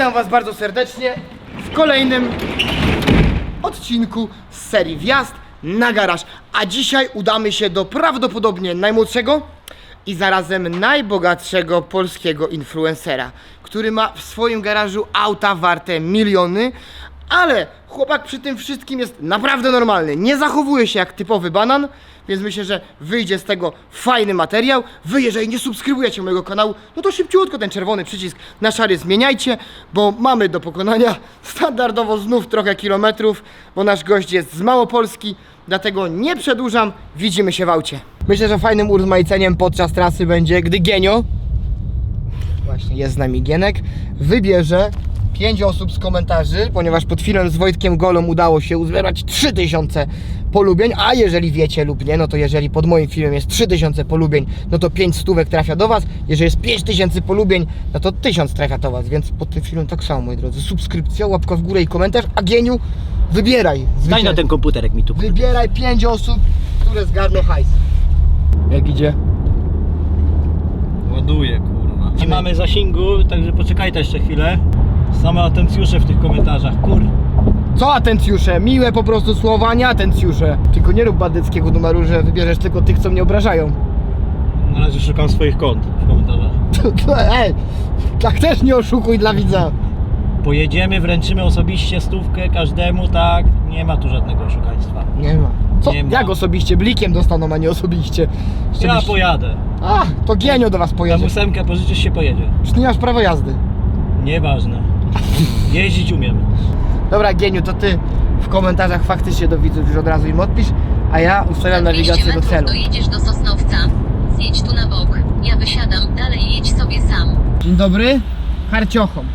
Witam Was bardzo serdecznie w kolejnym odcinku z serii Wjazd na garaż. A dzisiaj udamy się do prawdopodobnie najmłodszego i zarazem najbogatszego polskiego influencera, który ma w swoim garażu auta warte miliony, ale chłopak przy tym wszystkim jest naprawdę normalny. Nie zachowuje się jak typowy banan, więc myślę, że wyjdzie z tego fajny materiał. Wy, jeżeli nie subskrybujecie mojego kanału, no to szybciutko ten czerwony przycisk na szary zmieniajcie, bo mamy do pokonania standardowo znów trochę kilometrów, bo nasz gość jest z Małopolski, dlatego nie przedłużam, widzimy się w aucie. Myślę, że fajnym urozmaiceniem podczas trasy będzie, gdy Genio, właśnie jest z nami Gienek, wybierze 5 osób z komentarzy, ponieważ pod filmem z Wojtkiem Golą udało się uzbierać 3000 polubień, a jeżeli wiecie lub nie, no to jeżeli pod moim filmem jest 3000 polubień, no to 5 stówek trafia do Was, jeżeli jest 5000 polubień, no to 1000 trafia do Was, więc pod tym filmem tak samo, moi drodzy, subskrypcja, łapka w górę i komentarz, a Gieniu, wybieraj. Daj na ten komputerek mi tu. Wybieraj 5 osób, które zgarną hajs. Jak idzie? Ładuję, kurwa. Nie mamy zasięgu, także poczekajcie jeszcze chwilę. Same atencjusze w tych komentarzach, kur... Co atencjusze? Miłe po prostu słowa, nie atencjusze. Tylko nie rób badyckiego numeru, że wybierzesz tylko tych, co mnie obrażają. Na razie szukam swoich kont w komentarzach. Ej, tak też nie oszukuj dla widza. Pojedziemy, wręczymy osobiście stówkę każdemu, tak? Nie ma tu żadnego oszukaństwa. Nie ma. Co? Nie ma. Jak osobiście? Blikiem dostaną, a nie osobiście. Ja pojadę. A, to Gienio do was pojedzie. ósemkę pożyczysz się pojedzie. Czy ty nie masz prawo jazdy? Nieważne. Jeździć umiem. Dobra, Gieniu, to ty w komentarzach faktycznie do widzów już od razu im odpisz, a ja ustawiam nawigację do celu. Dojedziesz do Sosnowca. Zjedź tu na bok. Ja wysiadam, dalej jedź sobie sam. Dzień dobry, harciochom.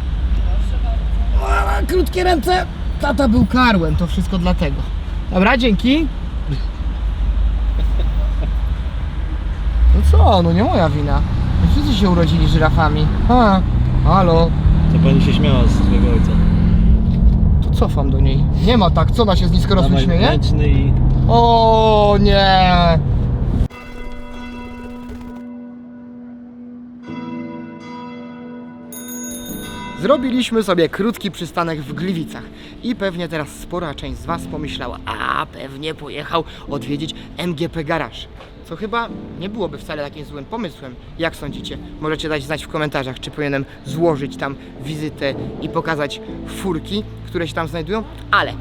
Krótkie ręce. Tata był karłem, to wszystko dlatego. Dobra, dzięki. No co, no nie moja wina. My Wszyscy się urodzili żyrafami. A, halo, pani się śmiała z twojego ojca. to cofam do niej. Nie ma tak, co ona się z niskorosłym Dawaj śmieje? ręczny i... O nie! Zrobiliśmy sobie krótki przystanek w Gliwicach i pewnie teraz spora część z Was pomyślała, a pewnie pojechał odwiedzić MGP Garage. Co chyba nie byłoby wcale takim złym pomysłem. Jak sądzicie? Możecie dać znać w komentarzach, czy powinienem złożyć tam wizytę i pokazać furki, które się tam znajdują. Ale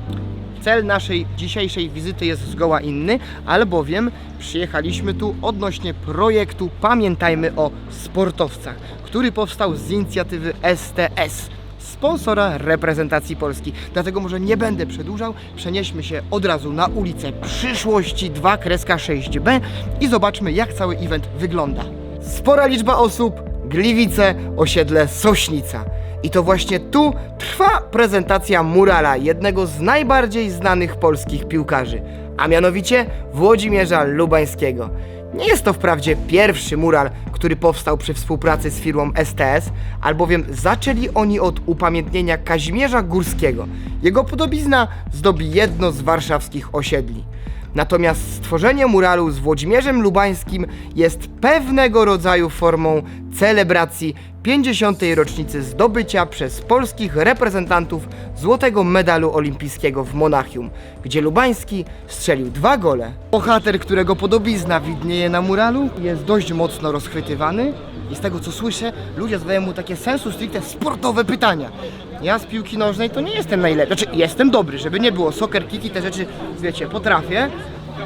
Cel naszej dzisiejszej wizyty jest zgoła inny, albowiem przyjechaliśmy tu odnośnie projektu Pamiętajmy o sportowcach, który powstał z inicjatywy STS, sponsora reprezentacji Polski. Dlatego może nie będę przedłużał, przenieśmy się od razu na ulicę przyszłości 2 kreska 6b i zobaczmy jak cały event wygląda. Spora liczba osób, Gliwice, osiedle Sośnica. I to właśnie tu trwa prezentacja murala jednego z najbardziej znanych polskich piłkarzy, a mianowicie Włodzimierza Lubańskiego. Nie jest to wprawdzie pierwszy mural, który powstał przy współpracy z firmą STS, albowiem zaczęli oni od upamiętnienia Kazimierza Górskiego. Jego podobizna zdobi jedno z warszawskich osiedli. Natomiast stworzenie muralu z Włodzimierzem Lubańskim jest pewnego rodzaju formą celebracji 50. rocznicy zdobycia przez polskich reprezentantów złotego medalu olimpijskiego w Monachium, gdzie Lubański strzelił dwa gole. Bohater, którego podobizna widnieje na muralu, jest dość mocno rozchwytywany i z tego co słyszę, ludzie zadają mu takie sensu stricte sportowe pytania. Ja z piłki nożnej to nie jestem najlepszy, znaczy jestem dobry, żeby nie było, soccer kick i te rzeczy, wiecie, potrafię,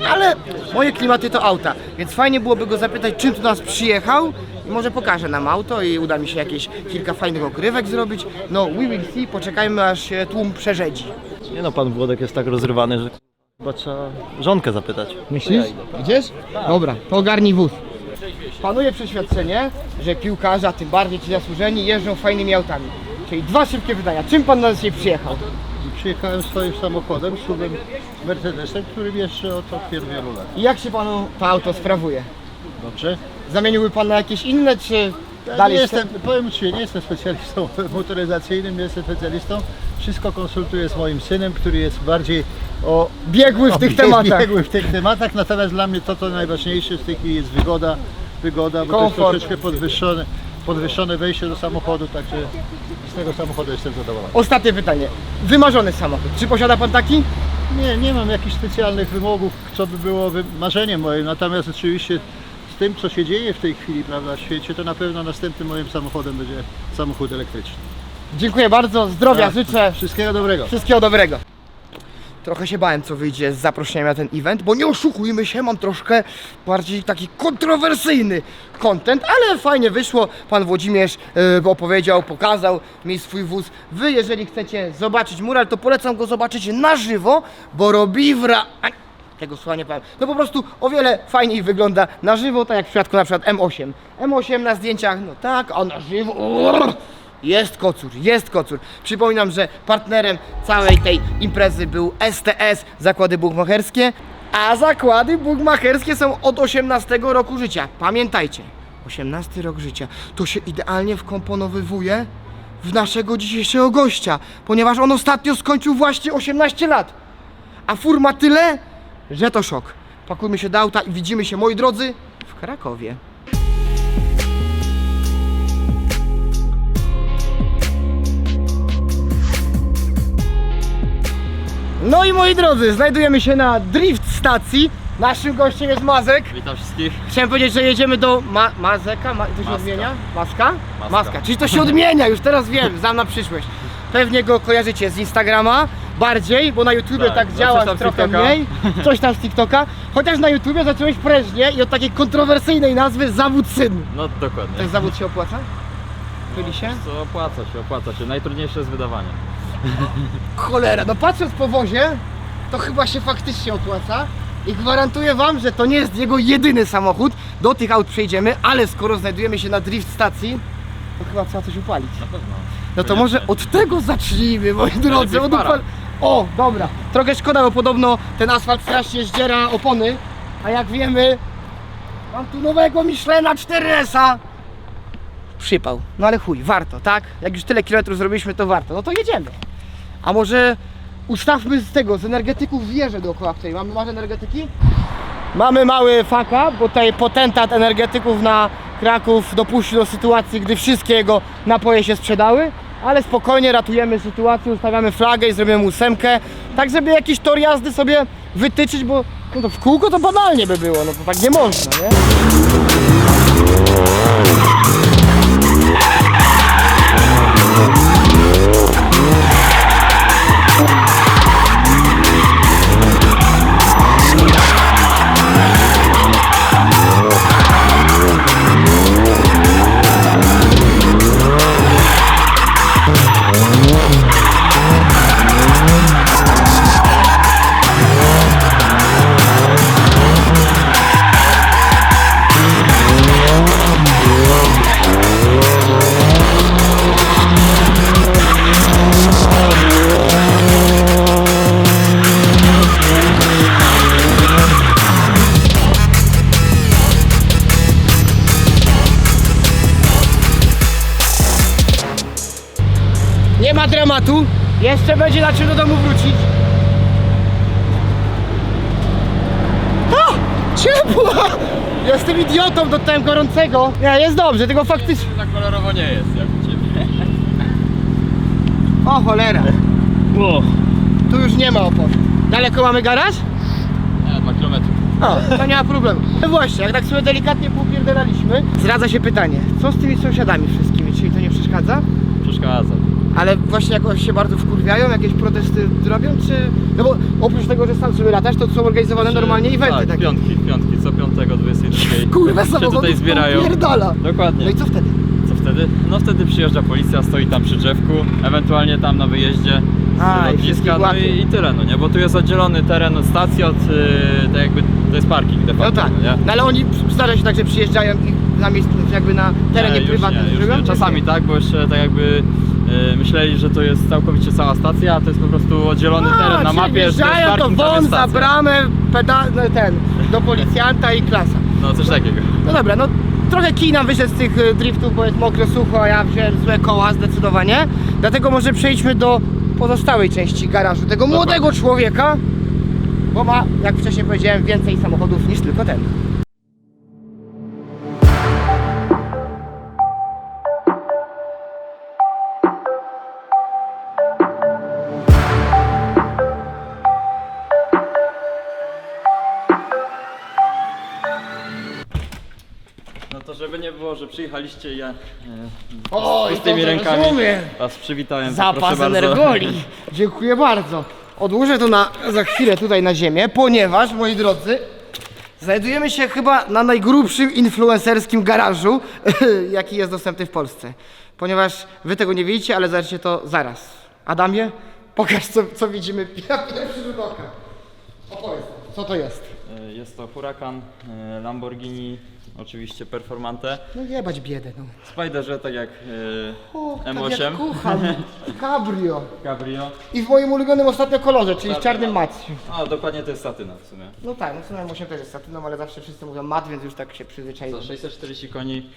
ale moje klimaty to auta, więc fajnie byłoby go zapytać, czym tu nas przyjechał i może pokaże nam auto i uda mi się jakieś kilka fajnych ogrywek zrobić. No, we will see, poczekajmy aż się tłum przerzedzi. Nie no, pan Włodek jest tak rozrywany, że chyba trzeba żonkę zapytać. Myślisz? Idziesz? Dobra, to ogarnij wóz. Panuje przeświadczenie, że piłkarze, a tym bardziej ci zasłużeni, jeżdżą fajnymi autami. Czyli dwa szybkie pytania. Czym pan na dzisiaj przyjechał? Przyjechałem swoim samochodem, SUVem Mercedesem, którym jeszcze od od wielu, wielu lat. I jak się panu to auto sprawuje? Dobrze? Zamieniłby pan na jakieś inne, czy Ja dalej nie chce- jestem, powiem Ci, nie jestem specjalistą motoryzacyjnym, nie jestem specjalistą. Wszystko konsultuję z moim synem, który jest bardziej o, biegły w tych tematach? biegły w tych tematach, natomiast dla mnie to, co najważniejsze z tych jest wygoda, wygoda, bo to Komfort. jest troszeczkę podwyższone. Podwyższone wejście do samochodu, także z tego samochodu jestem zadowolony. Ostatnie pytanie. Wymarzony samochód. Czy posiada pan taki? Nie, nie mam jakichś specjalnych wymogów, co by było marzeniem moim, natomiast oczywiście z tym, co się dzieje w tej chwili prawda, w świecie, to na pewno następnym moim samochodem będzie samochód elektryczny. Dziękuję bardzo, zdrowia Tak. życzę. Wszystkiego dobrego. Wszystkiego dobrego. Trochę się bałem, co wyjdzie z zaproszeniem na ten event, bo nie oszukujmy się, mam troszkę bardziej taki kontrowersyjny content, ale fajnie wyszło. Pan Włodzimierz e, opowiedział, pokazał mi swój wóz. Wy, jeżeli chcecie zobaczyć mural, to polecam go zobaczyć na żywo, bo robi wra... Tego słowa nie powiem. No po prostu o wiele fajniej wygląda na żywo, tak jak w przypadku na przykład M8. M8 na zdjęciach, no tak, a na żywo... Urr, jest kocur, jest kocur. Przypominam, że partnerem całej tej imprezy był STS, zakłady bukmacherskie, a zakłady bukmacherskie są od 18 roku życia. Pamiętajcie, 18 rok życia to się idealnie wkomponowywuje w naszego dzisiejszego gościa, ponieważ on ostatnio skończył właśnie 18 lat. A fur ma tyle, że to szok. Pakujmy się do auta i widzimy się, moi drodzy, w Krakowie. No i moi drodzy, znajdujemy się na drift stacji. Naszym gościem jest Mazek. Witam wszystkich. Chciałem powiedzieć, że jedziemy do Ma Mazeka. Ma to się Maska. odmienia? Maska? Maska. Czyli to się odmienia, już teraz wiem, znam na przyszłość. Pewnie go kojarzycie z Instagrama bardziej, bo na YouTubie tak, Tak, no działa trochę TikToka. mniej. Coś tam z TikToka. Chociaż na YouTubie zacząłeś prężnie i od takiej kontrowersyjnej nazwy Zawód Syn. No dokładnie. Ten zawód się opłaca? Byli się? Co opłaca się, opłaca się. Najtrudniejsze jest wydawanie. Cholera, no patrząc po wozie, to chyba się faktycznie opłaca. I gwarantuję wam, że to nie jest jego jedyny samochód. Do tych aut przejdziemy, ale skoro znajdujemy się na drift stacji, to chyba trzeba coś upalić. Na pewno. No to może od tego zacznijmy, moi drodzy. Od upal... O, dobra. Trochę szkoda, bo podobno ten asfalt strasznie zdziera opony. A jak wiemy, mam tu nowego Michelina 4S-a. Przypał. No ale chuj, warto, tak? Jak już tyle kilometrów zrobiliśmy, to warto. No to jedziemy. A może ustawmy z tego, z energetyków wieżę dookoła której. Mamy masz energetyki? Mamy mały faka, bo tutaj potentat energetyków na Kraków dopuścił do sytuacji, gdy wszystkie jego napoje się sprzedały, ale spokojnie ratujemy sytuację, ustawiamy flagę i zrobimy ósemkę, tak żeby jakiś tor jazdy sobie wytyczyć, bo no to w kółko to banalnie by było, no to tak nie można, nie? Nie ma dramatu, jeszcze będzie na czym do domu wrócić. A! Ciepło! Jestem idiotą, dostałem gorącego. Nie, jest dobrze, tylko faktycznie... Tak kolorowo nie jest jak u Ciebie. O cholera, O, tu już nie ma opon. Daleko mamy garaż? Nie, dwa kilometry. O, to nie ma problemu. No właśnie, jak tak sobie delikatnie popierdalaliśmy, zdradza się pytanie, co z tymi sąsiadami wszystkimi? Czyli to nie przeszkadza? Przeszkadza. Ale właśnie jakoś się bardzo wkurwiają, jakieś protesty robią, czy... No bo oprócz tego, że sam sobie latasz, to są organizowane normalnie eventy tak, takie. piątki, piątki, co piątego, 22. Kurwa, się samochodów tutaj zbierają. pierdala. Dokładnie. No i co wtedy? Co wtedy? No wtedy przyjeżdża policja, stoi tam przy drzewku, ewentualnie tam na wyjeździe z A, i lotniska, no łapie. i, i tyle, no nie? Bo tu jest oddzielony teren od stacji od, yy, tak jakby, to jest parking de No facto, tak, nie? no ale oni zdarza się tak, że przyjeżdżają i na miejscu, jakby na terenie już prywatnym nie, już zrobią, nie. Czasami tak, bo jeszcze tak jakby myśleli, że to jest całkowicie cała stacja, a to jest po prostu oddzielony teren na czyli mapie, że to jest wjeżdżają, to parking, tam jest wąt za stacja. bramę, peda, no ten, do policjanta i klasa. No coś takiego. No dobra, no trochę kij nam wyszedł z tych y, driftów, bo jest mokro, sucho, a ja wziąłem złe koła zdecydowanie. Dlatego może przejdźmy do pozostałej części garażu tego młodego człowieka, bo ma, jak wcześniej powiedziałem, więcej samochodów niż tylko ten. Przyjechaliście i ja e, O, z tymi rękami rozumiem. was przywitałem. to Zapas bardzo. energoli. Dziękuję bardzo. Odłożę to na, za chwilę tutaj na ziemię, ponieważ, moi drodzy, znajdujemy się chyba na najgrubszym influencerskim garażu, jaki jest dostępny w Polsce. Ponieważ wy tego nie widzicie, ale zobaczycie to zaraz. Adamie, pokaż co, co widzimy na pierwszy rzut oka. Opowiedz, co to jest? Jest to Huracan, e, Lamborghini, oczywiście Performante. No jebać biedę, no. Spiderze, tak jak O, e, tak M8. jak kocham. Cabrio. Cabrio. I w moim ulubionym ostatnio kolorze, czyli w czarnym macie. A dokładnie to jest satyna w sumie. No tak, no sumie 8 też jest satyną, ale zawsze wszyscy mówią mat, więc już tak się Za przyzwyczaiłem. 640 koni,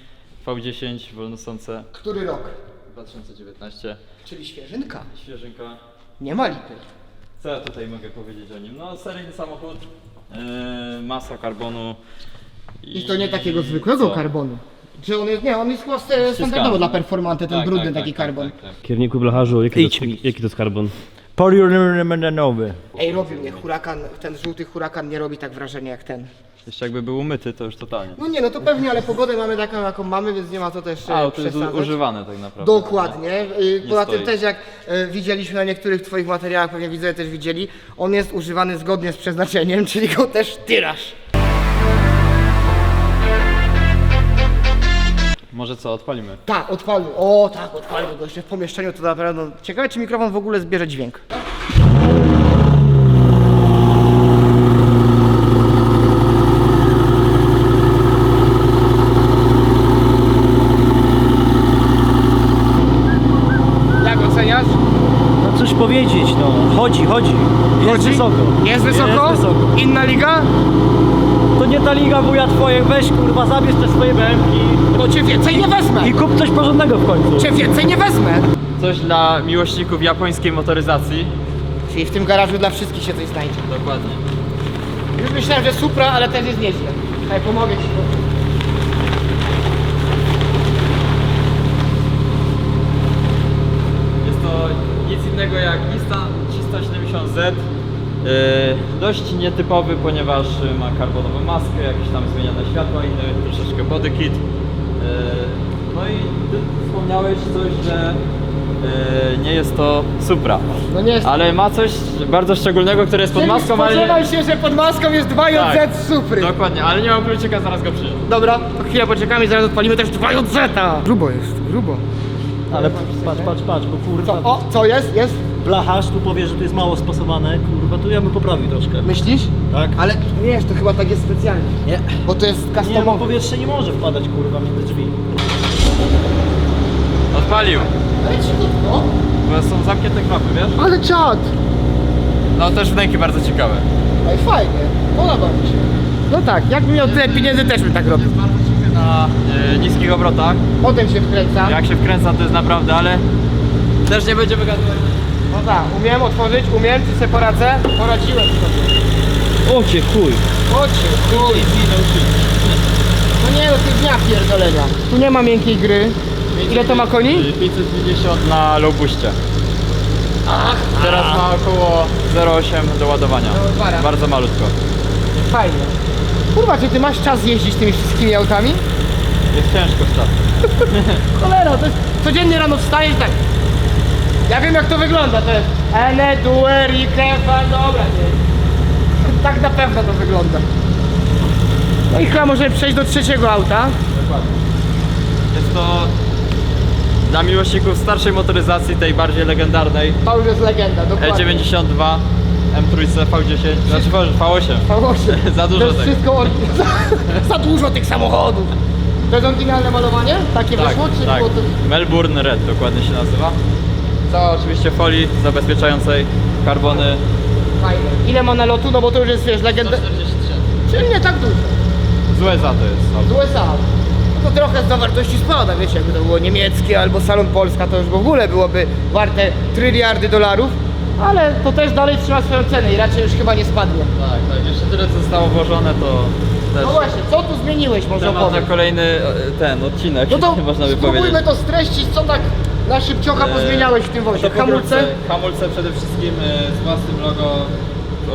V10, wolnosące, Który rok? 2019. Czyli świeżynka. Świeżynka. Nie ma lipy. Co ja tutaj mogę powiedzieć o nim? No seryjny samochód, e, masa karbonu. I to nie takiego zwykłego co? karbonu. Czy on jest, nie, on jest chyba st- standardowo dla performanty, ten Tak, brudny tak, taki tak, karbon. Tak, tak, tak. Kierniku blacharzu, jaki, to, jaki to jest karbon? Poliuretanowy. Ej, robi mnie hurakan, ten żółty hurakan nie robi tak wrażenia jak ten. Jeszcze jakby był umyty, to już totalnie. No nie, no to pewnie, ale pogodę mamy taką jaką mamy, więc nie ma co też e, A, to jest u- przesadzać. używane tak naprawdę. Dokładnie. Y, Poza tym stoi. też jak e, widzieliśmy na niektórych twoich materiałach, pewnie widzowie też widzieli, on jest używany zgodnie z przeznaczeniem, czyli go też tyrasz. Może co, odpalimy? Tak, odpalmy. O tak, odpalmy go jeszcze w pomieszczeniu, to naprawdę... no, Ciekawe, czy mikrofon w ogóle zbierze dźwięk. Jak oceniasz? No coś powiedzieć, no. Chodzi, chodzi. Jest Chodzi? wysoko. Jest wysoko? Jest wysoko. Inna liga? To nie ta liga wuja twoje, weź kurwa, zabierz te swoje bębki Bo cię więcej nie wezmę. i kup coś porządnego w końcu. Cię więcej nie wezmę. Coś dla miłośników japońskiej motoryzacji. Czyli w tym garażu dla wszystkich się coś znajdzie. Dokładnie. Już myślałem, że Supra, ale też jest nieźle. Daj, pomogę ci. Jest to nic innego jak Nissan 370Z. Yy, dość nietypowy, ponieważ y, ma karbonową maskę, jakieś tam zmienione światła, inny troszeczkę body kit. Yy, no i ty wspomniałeś coś, że nie jest to Supra. No nie jest. Ale ma coś bardzo szczególnego, które jest pod Czyli maską, ale spodziewaj nie... się, że pod maską jest 2JZ Tak. Supry. Dokładnie, ale nie mam kluczyka, zaraz go przyjdę. Dobra, to chwilę poczekamy i zaraz odpalimy też 2JZ. Grubo jest, grubo. Ale patrz, patrz, patrz, bo kurwa, O, co jest? Jest? Blacharz tu powie, że to jest mało spasowane, kurwa, tu ja bym poprawił troszkę. Myślisz? Tak. Ale wiesz, to chyba tak jest specjalnie. Nie. Bo to jest Nie, bo customowe. powietrze nie może wpadać, kurwa, między drzwi. Odpalił, Ale cichutko. bo są zamknięte klapy, wiesz? Ale czad. No też wnęki bardzo ciekawe. Ej, fajnie. Podoba mi się. No tak, jakbym miał tyle pieniędzy, też bym tak robił. Jest bardzo cichy na e, niskich obrotach. Potem się wkręca. Jak się wkręca to jest naprawdę, ale też nie będziemy gadować. No tak, umiem otworzyć, umiem, czy sobie poradzę? Poradziłem sobie. O cię chuj. Chodźcie, chuj. No nie, no ty dnia pierdolenia. Tu nie ma miękkiej gry. Ile to ma koni? 550 na low boostie. Ach, Teraz ma około 0,8 do ładowania. No. Bardzo malutko. fajnie. Kurwa, czy ty masz czas jeździć tymi wszystkimi autami? Jest ciężko w czasem. Cholera, to jest... Codziennie rano wstajesz tak. Ja wiem jak to wygląda, to jest Ene, Due, Rikefa, dobra nie. Tak na pewno to wygląda. No i chyba możemy przejść do trzeciego auta. Dokładnie. Jest to dla miłośników starszej motoryzacji, tej bardziej legendarnej To już jest legenda, dokładnie. E92 M3 V10, znaczy V8. V8. Za dużo to jest tego. wszystko or... za, za dużo tych samochodów. To jest oryginalne malowanie? Takie Tak, wyszło? Czy tak. było to... Melbourne Red dokładnie się nazywa. Cała oczywiście folii zabezpieczającej karbony. Fajne. Ile ma nalotu? No bo to już jest, wiesz, legenda... 143. Czyli nie tak dużo. Z USA to jest. Z USA. No to trochę z zawartości spada, wiecie, jakby to było niemieckie albo Salon Polska, to już w ogóle byłoby warte tryliardy dolarów. Ale to też dalej trzyma swoją cenę i raczej już chyba nie spadnie. Tak, tak. Jeszcze tyle co zostało włożone to też No właśnie, co tu zmieniłeś może temat na kolejny e, ten odcinek, No to można by powiedzieć. spróbujmy to streścić, co tak na szybciocha E, pozmieniałeś w tym wozie. to pokrótce, Hamulce? Hamulce przede wszystkim e, z własnym logo.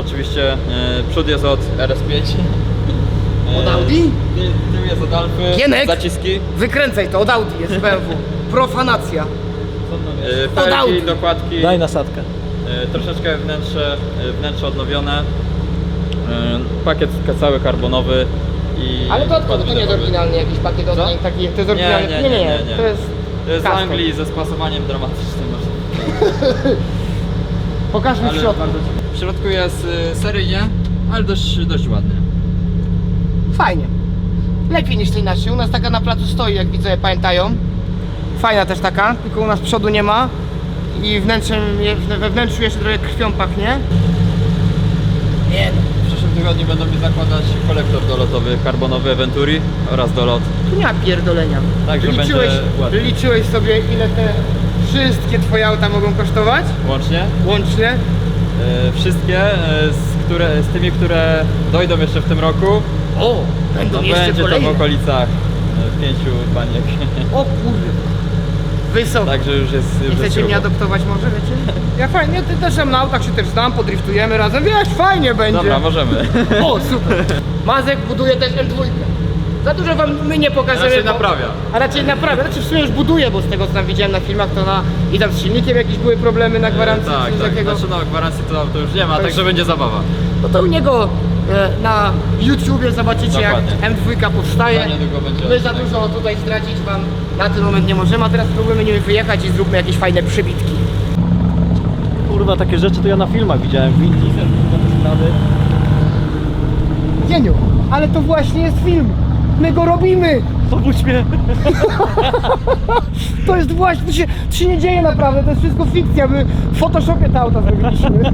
Oczywiście e, przód jest od RS5. Od Audi? Tył, tył jest od Alfy, Gienek? zaciski, Wykręcaj to, od Audi jest BMW. Profanacja. e, Od Audi. felgi, dokładki, Daj nasadkę. e, troszeczkę wnętrze, e, wnętrze odnowione, e, pakiet cały karbonowy i... Ale to odkąd? To nie jest oryginalny jakiś pakiet odmień taki, to jest Nie, oryginalny. nie, nie, nie, To jest z custom. Anglii ze spasowaniem dramatycznym. Pokaż mi w Ale środku. bardzo W środku jest y, seryjnie, ale dość, dość ładnie. Fajnie. Lepiej niż tej naszej. U nas taka na placu stoi, jak widzowie pamiętają. Fajna też taka, tylko u nas przodu nie ma. I wnętrzem, je- we wnętrzu jeszcze trochę krwią pachnie. Nie no, tygodniu będą mi zakładać kolektor dolotowy karbonowy Venturi oraz dolot. tu nie ma pierdolenia. Także liczyłeś, będzie ładnie. liczyłeś sobie ile te wszystkie twoje auta mogą kosztować? Łącznie Łącznie? y, wszystkie, y, z, które, z tymi, które dojdą jeszcze w tym roku, O, będą no jeszcze będzie to kolejne. w okolicach y, pięciu baniek. O kurde. Wysoko. Także już jest już Nie jest chcecie mnie grubo. adoptować może, wiecie? Ja fajnie, ty też tam na autach się też znam, podriftujemy razem, wiesz, fajnie będzie. Dobra, możemy. O, super. Mazek buduje też M2. Za dużo wam my nie pokażemy. Raczej bo- naprawia. A raczej naprawia. Znaczy w sumie już buduje, bo z tego co tam widziałem na filmach, to na, i tam z silnikiem jakieś były problemy na gwarancji, tak, coś tak. takiego. Znaczy no gwarancji to, to już nie ma, To także już- będzie zabawa. No to u niego e, na YouTubie zobaczycie Dokładnie. jak M2 powstaje. Za niedługo będzie My za odcinek. dużo tutaj zdradzić wam na ten moment nie możemy, a teraz spróbujemy nim wyjechać i zróbmy jakieś fajne przybitki. Kurwa, takie rzeczy to ja na filmach widziałem. Vin Diesel, kurwa, te sprawy. Jeniu, ale to właśnie jest film. My go robimy. Pobudź mnie. To jest właśnie, to się, to się nie dzieje naprawdę, to jest wszystko fikcja. My w Photoshopie te auta zrobiliśmy.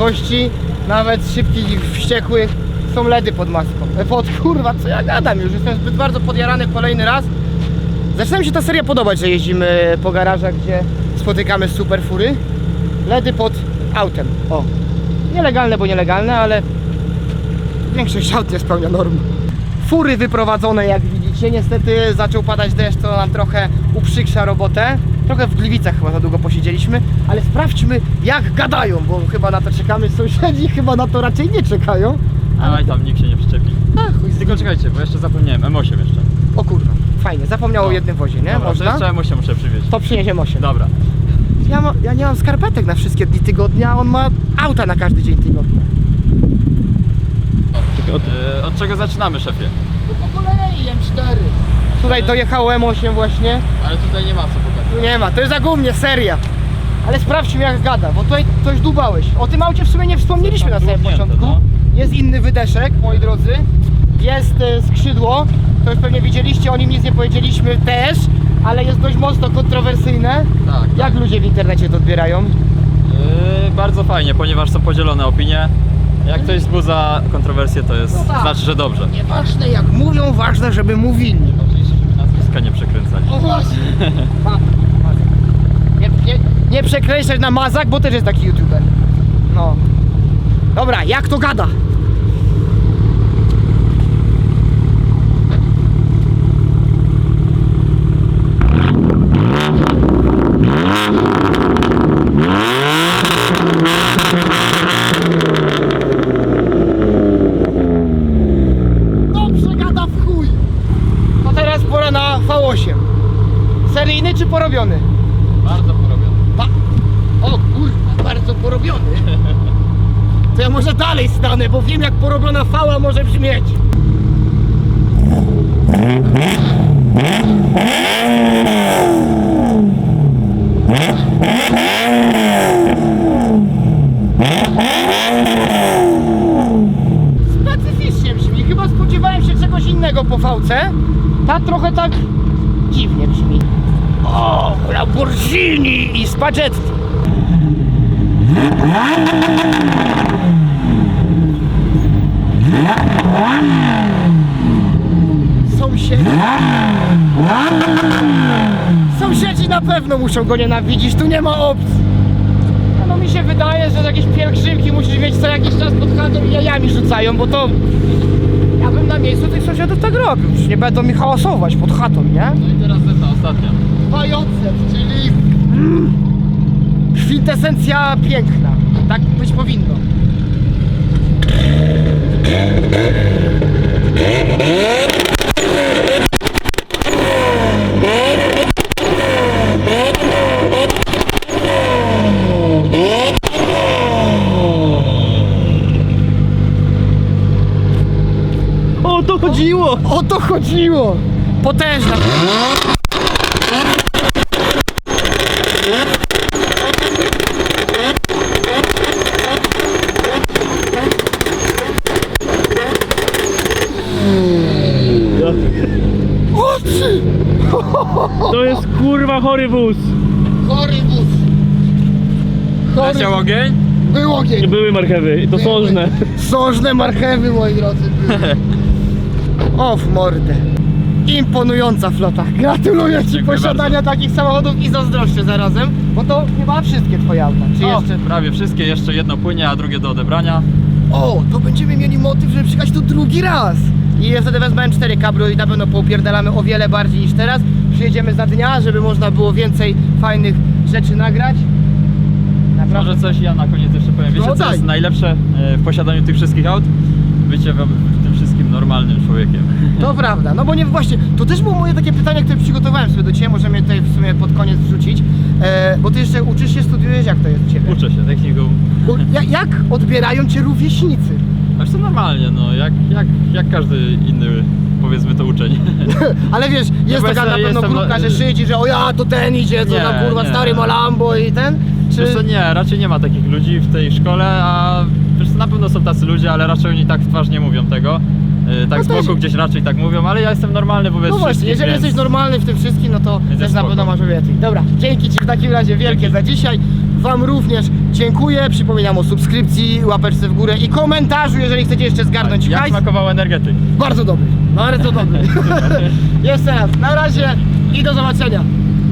możliwości, nawet szybkich i wściekłych. Są LEDy pod maską. E, Pod kurwa, co ja gadam już, jestem zbyt bardzo podjarany kolejny raz. Zaczyna mi się ta seria podobać, że jeździmy po garażach, gdzie spotykamy super fury. LEDy pod autem. O. Nielegalne, bo nielegalne, ale większość aut nie spełnia norm. Fury wyprowadzone, jak widzicie. Niestety zaczął padać deszcz, co nam trochę uprzykrza robotę. Trochę w Gliwicach chyba za długo posiedzieliśmy, ale sprawdźmy, jak gadają, bo chyba na to czekamy. Sąsiedzi chyba na to raczej nie czekają. Ale tam nikt się nie przyczepi. A, chuj z Tylko czekajcie, bo jeszcze zapomniałem, M8 jeszcze. O kurwa, fajnie, zapomniał o No. jednym wozie, nie? Dobra, Można? To jeszcze M8 muszę przywieźć. To przyniesiemy 8. Dobra. Ja, ma, ja nie mam skarpetek na wszystkie dni tygodnia, a on ma auta na każdy dzień tygodnia. E, od czego zaczynamy, szefie? No po kolei M4. Tutaj dojechało M8 właśnie. Ale tutaj nie ma co. Tu nie ma, to jest zagumnie, seria. Ale sprawdźmy jak gada, bo tutaj coś dubałeś. O tym aucie w sumie nie wspomnieliśmy na samym początku. no. Jest inny wydeszek, moi drodzy. Jest e, skrzydło, to już pewnie widzieliście, o nim nic nie powiedzieliśmy też, ale jest dość mocno kontrowersyjne. Tak, tak. Jak ludzie w internecie to odbierają? Yy, bardzo fajnie, ponieważ są podzielone opinie. Jak ktoś wzbudza kontrowersję, to jest, No tak. znaczy, że dobrze. Nieważne jak mówią, ważne żeby mówili. Nazwiska nie przekręcali. O właśnie. Nie, nie, nie przekreślać na mazak, bo też jest taki youtuber. No. Dobra, jak to gada? Dobrze gada w chuj. To teraz pora na V8. Seryjny czy porobiony? Bardzo porobione. Ba o kurwa, bardzo porobiony. To ja może dalej stanę, bo wiem jak porobiona fała może brzmieć. Specyficznie brzmi. Chyba spodziewałem się czegoś innego po fałce. Ta trochę tak dziwnie brzmi. O, Lamborghini i spaghetti. sąsiedzi. Sąsiedzi na pewno muszą go nienawidzić, tu nie ma opcji. No mi się wydaje, że jakieś pielgrzymki musisz mieć co jakiś czas pod chatą i jajami rzucają, bo to... Miejscu tych sąsiadów tak robił, przecież nie będą mi hałasować pod chatą, nie? No i teraz ta ostatnia. Pające, czyli mm, kwintesencja piękna. Tak być powinno. O to chodziło! O to chodziło! Potężna. Oczy! To jest kurwa chory wóz! Chory wóz. Chory Leciał ogień? Był ogień. Były marchewy, to sążne. Sążne marchewy, moi drodzy. były. O, w mordę. Imponująca flota. Gratuluję Ci posiadania takich samochodów i zazdroszczę zarazem, bo to chyba wszystkie Twoje auta. Czy O, jeszcze? prawie wszystkie, jeszcze jedno płynie, a drugie do odebrania. O, to będziemy mieli motyw, żeby przyjechać tu drugi raz. I ja wtedy wezmę 4 kabrio i na pewno poupierdalamy o wiele bardziej niż teraz. Przyjedziemy za dnia, żeby można było więcej fajnych rzeczy nagrać. Naprawdę. Może coś ja na koniec jeszcze powiem. Wiecie No co daj. jest najlepsze e, w posiadaniu tych wszystkich aut? Bycie w, w tym wszystkim normalnym człowiekiem. To prawda, no bo nie właśnie, to też było moje takie pytanie, które przygotowałem sobie do Ciebie, możemy tutaj w sumie pod koniec wrzucić, e, bo Ty jeszcze uczysz się, studiujesz, jak to jest u Ciebie? Uczę się techniką. U, ja, jak odbierają Cię rówieśnicy? Aż to normalnie, no, jak, jak, jak każdy inny, powiedzmy to uczeń. Ale wiesz, jest bo taka na pewno jestem, grupka, że szydzi, że o ja, to ten idzie, co Nie, tam kurwa nie. stary ma Lambo i ten, czy... Wiesz co, nie, raczej nie ma takich ludzi w tej szkole, a wiesz co, na pewno są tacy ludzie, ale raczej oni tak w twarz nie mówią tego. E, Tak No z też- boku gdzieś raczej tak mówią, ale ja jestem normalny wobec No właśnie, wszystkich, jeżeli więc... jesteś normalny w tym wszystkim, no to Więc też jest na spoko. pewno masz więcej. Dobra, dzięki Ci w takim razie wielkie Dzięki. za dzisiaj. Wam również dziękuję. Przypominam o subskrypcji, łapeczce w górę i komentarzu, jeżeli chcecie jeszcze zgarnąć Jak hajs. smakował energetyk? Bardzo dobry, bardzo dobry. Jeszcze raz, na razie i do zobaczenia.